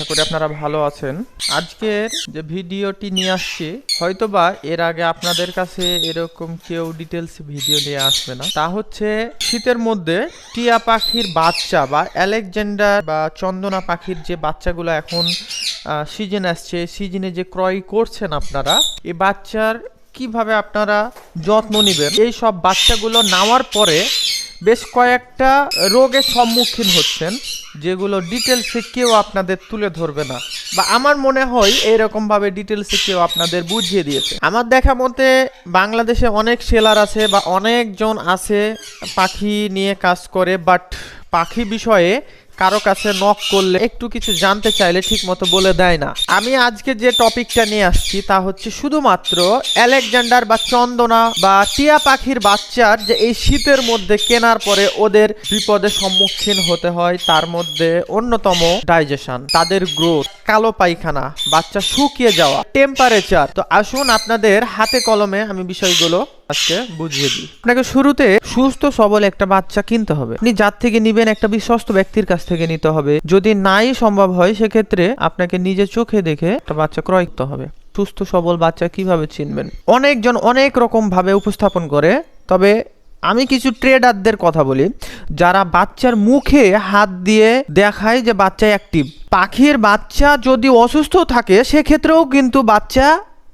আশা করি আপনারা ভালো আছেন। আজকের যে ভিডিওটি নিয়ে আসছি, হয়তোবা এর আগে আপনাদের কাছে এরকম কেউ ডিটেলস ভিডিও নিয়ে আসবে না। তা হচ্ছে, শীতের মধ্যে টিয়া পাখির বাচ্চা বা অ্যালেকজেন্ডার বা চন্দনা পাখির যে বাচ্চাগুলো এখন সিজন আসছে সিজনে যে ক্রয় করছেন আপনারা এই বাচ্চার কীভাবে আপনারা যত্ন নেবেন? এই সব বাচ্চাগুলো নেওয়ার পরে বেশ কয়েকটা রোগের সম্মুখীন হচ্ছেন, যেগুলো ডিটেলসে কেউ আপনাদের তুলে ধরবে না। বা আমার মনে হয় এরকম ভাবে ডিটেলসে কেউ আপনাদের বুঝিয়ে দিয়েছে। আমার দেখা মতে বাংলাদেশে অনেক সেলার আছে বা অনেকজন আছে পাখি নিয়ে কাজ করে বাট পাখি বিষয়ে কারও কাছে নক করলে একটু কিছু জানতে চাইলে ঠিক মতো বলে দেয় না। আমি আজকে যে টপিকটা নিয়ে আসছি তা হচ্ছে শুধুমাত্র অ্যালেকজান্ডার বা চন্দনা বা টিয়া পাখির বাচ্চার যে এই শীতের মধ্যে কেনার পরে ওদের বিপদের সম্মুখীন হতে হয়, তার মধ্যে অন্যতম ডাইজেশন, তাদের গ্রোথ, কালো পায়খানা, বাচ্চা শুকিয়ে যাওয়া টেম্পারেচার তো আসুন আপনাদের হাতে কলমে আমি বিষয়গুলো আজকে বুঝিয়ে দিই। আপনাকে শুরুতে সুস্থ সবল একটা বাচ্চা কিনতে হবে। আপনি যার থেকে নিবেন একটা বিশ্বস্ত ব্যক্তির কাছ থেকে নিতে হবে। যদি নাই সম্ভব হয় সেক্ষেত্রে আপনাকে নিজে চোখে দেখে একটা বাচ্চা ক্রয় করতে হবে। সুস্থ সবল বাচ্চা কীভাবে চিনবেন? অনেকজন অনেক রকম ভাবে উপস্থাপন করে। তবে আমি কিছু ট্রেডারদের কথা বলি। যারা বাচ্চার মুখে হাত দিয়ে দেখায় যে বাচ্চা অ্যাক্টিভ পাখির বাচ্চা যদি অসুস্থ থাকে সেক্ষেত্রেও কিন্তু বাচ্চা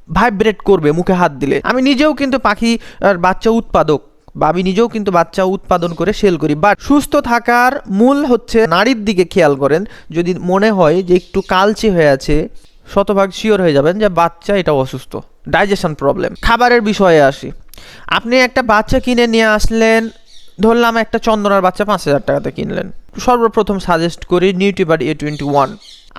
ভাইব্রেট করবে, মুখে হাত দিলে। আমি নিজেও কিন্তু পাখি আর বাচ্চা উৎপাদক বা আমি নিজেও কিন্তু বাচ্চা উৎপাদন করে সেল করি। বাট সুস্থ থাকার মূল হচ্ছে নারীর দিকে খেয়াল করেন। যদি মনে হয় যে একটু কালচে হয়ে আছে, শতভাগ শিওর হয়ে যাবেন যে বাচ্চা এটা অসুস্থ। ডাইজেশন প্রবলেম খাবারের বিষয়ে আসি। আপনি একটা বাচ্চা কিনে নিয়ে আসলেন, ধরলাম একটা চন্দনার বাচ্চা পাঁচ হাজার টাকাতে কিনলেন। সর্বপ্রথম সাজেস্ট করি নিউটিবার এ টোয়েন্টি ওয়ান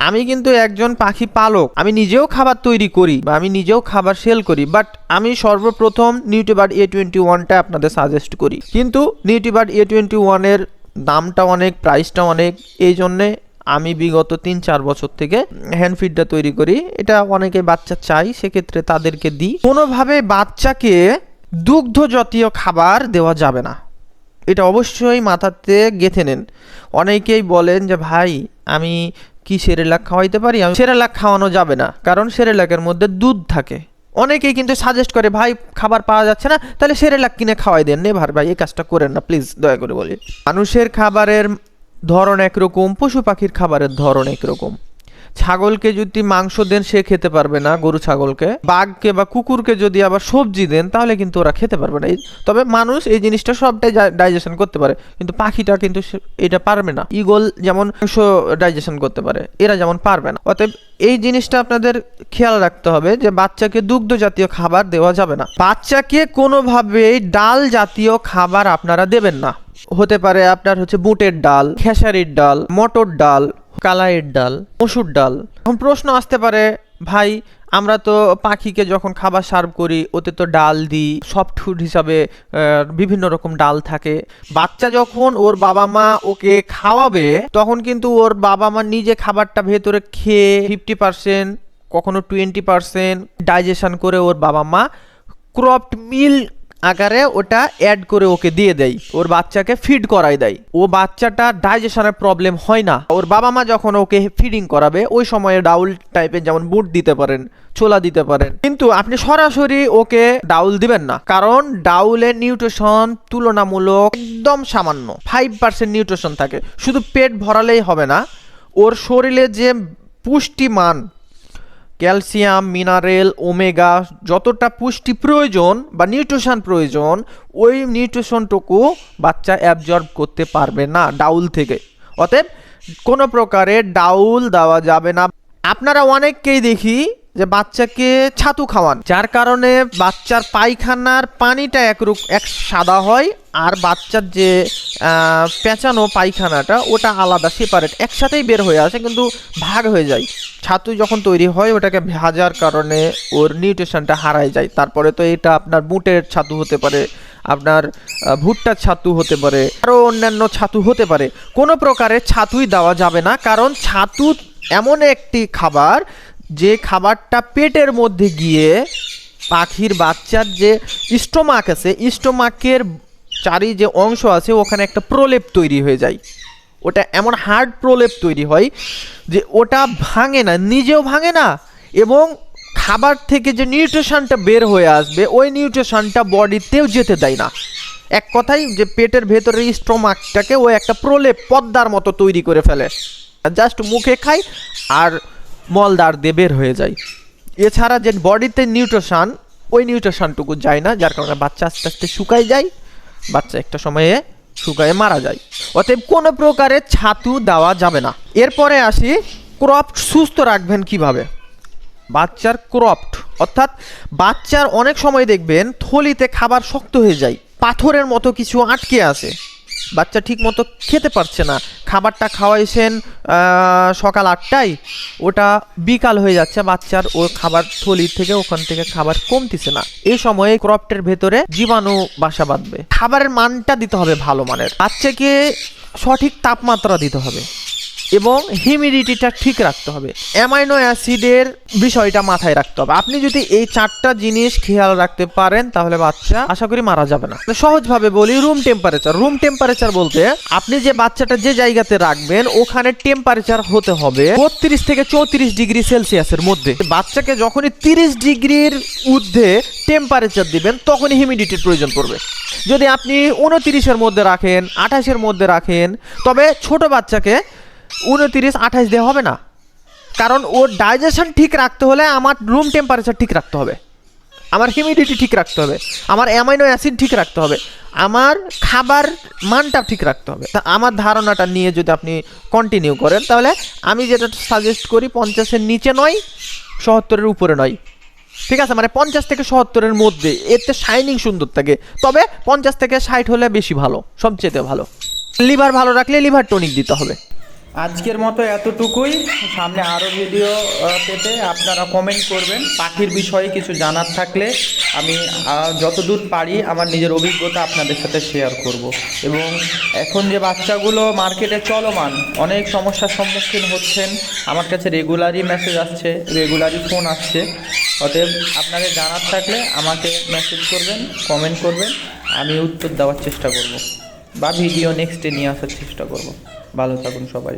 আমি কিন্তু একজন পাখি পালক। আমি নিজেও খাবার তৈরি করি বা আমি নিজেও খাবার সেল করি বাট আমি সর্বপ্রথম নিউটিবার্ড এ টোয়েন্টি ওয়ানটা আপনাদের সাজেস্ট করি। কিন্তু নিউটিবার্ড এ টোয়েন্টি ওয়ানের দামটা অনেক প্রাইসটা অনেক, এই জন্যে আমি বিগত তিন চার বছর থেকে হ্যান্ড ফিডটা তৈরি করি। এটা অনেকে বাচ্চা চাই সেক্ষেত্রে তাদেরকে দিই। কোনোভাবে বাচ্চাকে দুগ্ধ জাতীয় খাবার দেওয়া যাবে না। এটা অবশ্যই মাথাতে গেঁথে নেন। অনেকেই বলেন যে, ভাই, আমি কি সেরেলাক খাওয়াইতে পারি? আমি সেরেলাক খাওয়ানো যাবে না, কারণ সেরেলাকের মধ্যে দুধ থাকে। অনেকেই কিন্তু সাজেস্ট করে, ভাই, খাবার পাওয়া যাচ্ছে না, তাহলে সেরেলাক কিনে খাওয়াই দেন। নে ভার ভাই এই কাজটা করেন না প্লিজ দয়া করে বলি। মানুষের খাবারের ধরন একরকম, পশু পাখির খাবারের ধরন একরকম। ছাগলকে যদি মাংস দেন, সে খেতে পারবে না গরু ছাগলকে। বাঘকে বা কুকুরকে যদি আবার সবজি দেন, তাহলে কিন্তু ওরা খেতে পারবে না। তবে মানুষ এই জিনিসটা সবটাই ডাইজেশন করতে পারে। কিন্তু পাখিটা কিন্তু এটা পারবে না। ইগল যেমন মাংস ডাইজেশন করতে পারে, এরা যেমন পারবে না। অতএব এই জিনিসটা আপনাদের খেয়াল রাখতে হবে যে বাচ্চাকে দুগ্ধ জাতীয় খাবার দেওয়া যাবে না। বাচ্চাকে কোনোভাবেই ডাল জাতীয় খাবার আপনারা দেবেন না। হতে পারে আপনার হচ্ছে বুটের ডাল, খেসারির ডাল, মটর ডাল কালাইয়ের ডাল, মসুর ডাল। এখন প্রশ্ন আসতে পারে, ভাই, আমরা তো পাখিকে যখন খাবার সার্ভ করি, ওতে তো ডাল দিই সফট ফুড হিসাবে বিভিন্ন রকম ডাল থাকে। বাচ্চা যখন ওর বাবা মা ওকে খাওয়াবে, তখন কিন্তু ওর বাবা মা নিজে খাবারটা ভেতরে খেয়ে ফিফটি পার্সেন্ট কখনো টোয়েন্টি পার্সেন্ট ডাইজেশন করে ওর বাবা মা ক্রপড মিল আকারে ওটা অ্যাড করে ওকে দিয়ে দেয়। ওর বাচ্চাকে ফিড করাই দেয়। ও বাচ্চাটা ডাইজেশনের প্রবলেম হয় না। ওর বাবা মা যখন ওকে ফিডিং করাবে, ওই সময়ে ডাউল টাইপের যেমন বুট দিতে পারেন, ছোলা দিতে পারেন। কিন্তু আপনি সরাসরি ওকে ডাউল দিবেন না। কারণ ডাউলের নিউট্রিশন তুলনামূলক একদম সামান্য। ফাইভ পার্সেন্ট নিউট্রিশন থাকে। শুধু পেট ভরালেই হবে না, ওর শরীরে যে পুষ্টিমান ক্যালসিয়াম, মিনারেল, ওমেগা যতটা পুষ্টি প্রয়োজন বা নিউট্রিশন প্রয়োজন, ওই নিউট্রিশনটুকু বাচ্চা অ্যাবজর্ব করতে পারবে না, ডাউল থেকে। অতএব কোনো প্রকারে ডাউল দেওয়া যাবে না। আপনারা অনেককেই দেখি যে বাচ্চাকে ছাতু খাওয়ান। যার কারণে বাচ্চার পায়খানার পানিটা একরূপ এক সাদা হয় আর বাচ্চার যে পেঁচানো পায়খানাটা ওটা আলাদা সেপারেট একসাথেই বের হয়ে আসে কিন্তু ভাগ হয়ে যায়। ছাতু যখন তৈরি হয় ওটাকে ভাজার কারণে ওর নিউট্রিশনটা হারায় যায়। তারপরে তো এটা আপনার বুটের ছাতু হতে পারে, আপনার ভুট্টার ছাতু হতে পারে, আরও অন্যান্য ছাতু হতে পারে। কোনো প্রকারের ছাতুই দেওয়া যাবে না কারণ ছাতু এমন একটি খাবার যে খাবারটা পেটের মধ্যে গিয়ে পাখির বাচ্চার যে স্টোমাক আছে, স্টোমাকের চারি যে অংশ আছে, ওখানে একটা প্রলেপ তৈরি হয়ে যায়। ওটা এমন হার্ড প্রলেপ তৈরি হয় যে ওটা ভাঙে না, নিজেও ভাঙে না এবং খাবার থেকে যে নিউট্রিশনটা বের হয়ে আসবে, ওই নিউট্রিশনটা বডিতেও যেতে দেয় না। এক কথাই যে পেটের ভেতরের স্ট্রোমাকটাকে ও একটা প্রলেপ পদ্মার মতো তৈরি করে ফেলে। জাস্ট মুখে খায় আর মলদার দিয়ে বের হয়ে যায়। এছাড়া যে বডিতে নিউট্রিশন, ওই নিউট্রিশনটুকু যায় না, যার কারণে বাচ্চা আস্তে আস্তে শুকায় যায়, বাচ্চা একটা সময়ে শুকায় মারা যায়। অতএব কোনো প্রকারের ছাতু দেওয়া যাবে না। এরপরে আসি, ক্রপ সুস্থ রাখবেন কীভাবে? বাচ্চার ক্রপড অর্থাৎ বাচ্চার অনেক সময় দেখবেন থলিতে খাবার শক্ত হয়ে যায়, পাথরের মতো কিছু আটকে আছে। বাচ্চা ঠিক মতো খেতে পারছে না খাবারটা খাওয়াইছেন সকাল আটটায়, ওটা বিকাল হয়ে যাচ্ছে, বাচ্চার ও খাবার থলি থেকে ওখান থেকে খাবার কমতিছে না। এই সময়ে ক্রপটের ভেতরে জীবাণু বাসা বাঁধবে। খাবারের মানটা দিতে হবে ভালো মানের। বাচ্চাকে সঠিক তাপমাত্রা দিতে হবে। এবং হিউমিডিটিটা ঠিক রাখতে হবে। অ্যামাইনো অ্যাসিডের বিষয়টা মাথায় রাখতে হবে। আপনি যদি এই চারটা জিনিস খেয়াল রাখতে পারেন, তাহলে বাচ্চা আশা করি মারা যাবে না। সহজভাবে বলি রুম টেম্পারেচার রুম টেম্পারেচার বলতে আপনি যে বাচ্চাটা যে জায়গাতে রাখবেন, ওখানে টেম্পারেচার হতে হবে বত্রিশ থেকে চৌত্রিশ ডিগ্রি সেলসিয়াসের মধ্যে। বাচ্চাকে যখনই তিরিশ ডিগ্রির ঊর্ধ্বে টেম্পারেচার দিবেন, তখনই হিউমিডিটির প্রয়োজন পড়বে। যদি আপনি উনতিরিশের মধ্যে রাখেন, আঠাশের মধ্যে রাখেন, তবে ছোট বাচ্চাকে উনতিরিশ, আঠাশ দেওয়া হবে না। কারণ ওর ডাইজেশন ঠিক রাখতে হলে আমার রুম টেম্পারেচার ঠিক রাখতে হবে। আমার হিউমিডিটি ঠিক রাখতে হবে। আমার অ্যামাইনো অ্যাসিড ঠিক রাখতে হবে। আমার খাবার মানটা ঠিক রাখতে হবে। তা আমার ধারণাটা নিয়ে যদি আপনি কন্টিনিউ করেন, তাহলে আমি যেটা সাজেস্ট করি, পঞ্চাশের নিচে নয়, সত্তরের উপরে নয়। ঠিক আছে? মানে পঞ্চাশ থেকে সত্তরের মধ্যে। এতে শাইনিং সুন্দর থাকে। তবে পঞ্চাশ থেকে ষাট হলে বেশি ভালো, সবচেয়ে ভালো। লিভার ভালো রাখলে লিভার টনিক দিতে হবে। আজকের মতো এতটুকুই। সামনে আরও ভিডিও পেতে আপনারা কমেন্ট করবেন। পাখির বিষয়ে কিছু জানার থাকলে আমি যতদূর পারি আমার নিজের অভিজ্ঞতা আপনাদের সাথে শেয়ার করব। এবং এখন যে বাচ্চাগুলো মার্কেটে চলমান, অনেক সমস্যার সম্মুখীন হচ্ছেন। আমার কাছে রেগুলারই মেসেজ আসছে রেগুলারই ফোন আসছে। অতএব আপনাদের জানার থাকলে আমাকে মেসেজ করবেন কমেন্ট করবেন। আমি উত্তর দেওয়ার চেষ্টা করব। বা ভিডিও নেক্সটে নিয়ে আসার চেষ্টা করব। ভালো থাকুন সবাই।